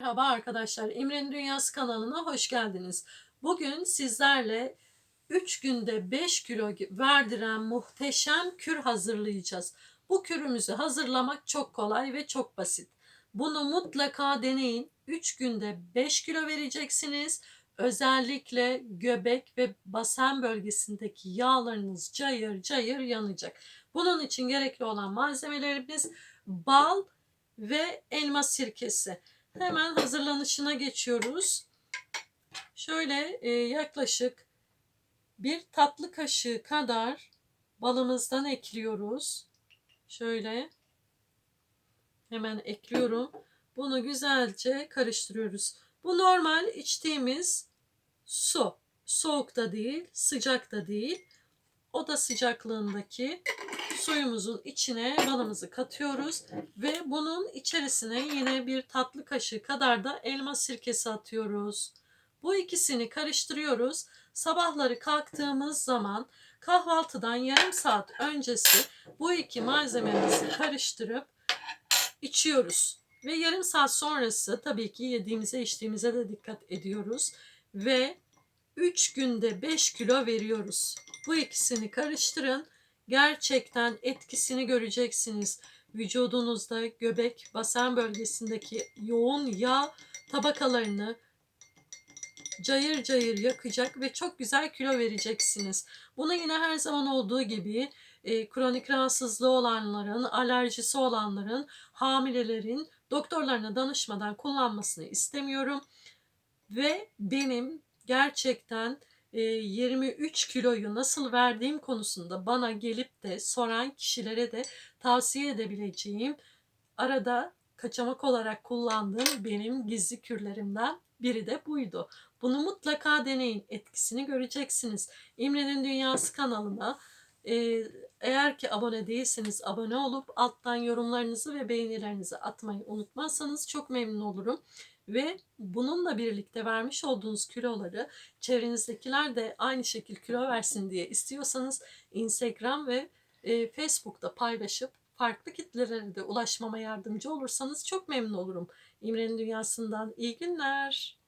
Merhaba arkadaşlar, İmre'nin Dünyası kanalına hoş geldiniz. Bugün sizlerle 3 günde 5 kilo verdiren muhteşem kür hazırlayacağız. Bu kürümüzü hazırlamak çok kolay ve çok basit. Bunu mutlaka deneyin. 3 günde 5 kilo vereceksiniz. Özellikle göbek ve basen bölgesindeki yağlarınız cayır cayır yanacak. Bunun için gerekli olan malzemelerimiz bal ve elma sirkesi. Hemen hazırlanışına geçiyoruz. Şöyle e, yaklaşık bir tatlı kaşığı kadar balımızdan ekliyoruz. Şöyle hemen ekliyorum. Bunu güzelce karıştırıyoruz. Bu normal içtiğimiz su. Soğuk da değil, sıcak da değil. Oda sıcaklığındaki suyumuzun içine balımızı katıyoruz ve bunun içerisine yine bir tatlı kaşığı kadar da elma sirkesi atıyoruz. Bu ikisini karıştırıyoruz. Sabahları kalktığımız zaman kahvaltıdan yarım saat öncesi bu iki malzememizi karıştırıp içiyoruz. Ve yarım saat sonrası tabii ki yediğimize içtiğimize de dikkat ediyoruz. Ve 3 günde 5 kilo veriyoruz. Bu ikisini karıştırın. Gerçekten etkisini göreceksiniz. Vücudunuzda göbek, basen bölgesindeki yoğun yağ tabakalarını cayır cayır yakacak ve çok güzel kilo vereceksiniz. Bunu yine her zaman olduğu gibi e, kronik rahatsızlığı olanların, alerjisi olanların, hamilelerin doktorlarına danışmadan kullanmasını istemiyorum. Ve benim gerçekten 23 kiloyu nasıl verdiğim konusunda bana gelip de soran kişilere de tavsiye edebileceğim arada kaçamak olarak kullandığım benim gizli kürlerimden biri de buydu. Bunu mutlaka deneyin. Etkisini göreceksiniz. İmre'nin Dünyası kanalına eğer ki abone değilseniz abone olup alttan yorumlarınızı ve beğenilerinizi atmayı unutmazsanız çok memnun olurum. Ve bununla birlikte vermiş olduğunuz kiloları çevrenizdekiler de aynı şekil kilo versin diye istiyorsanız Instagram ve e, Facebook'ta paylaşıp farklı kitlelere de ulaşmama yardımcı olursanız çok memnun olurum. İmre'nin Dünyası'ndan iyi günler.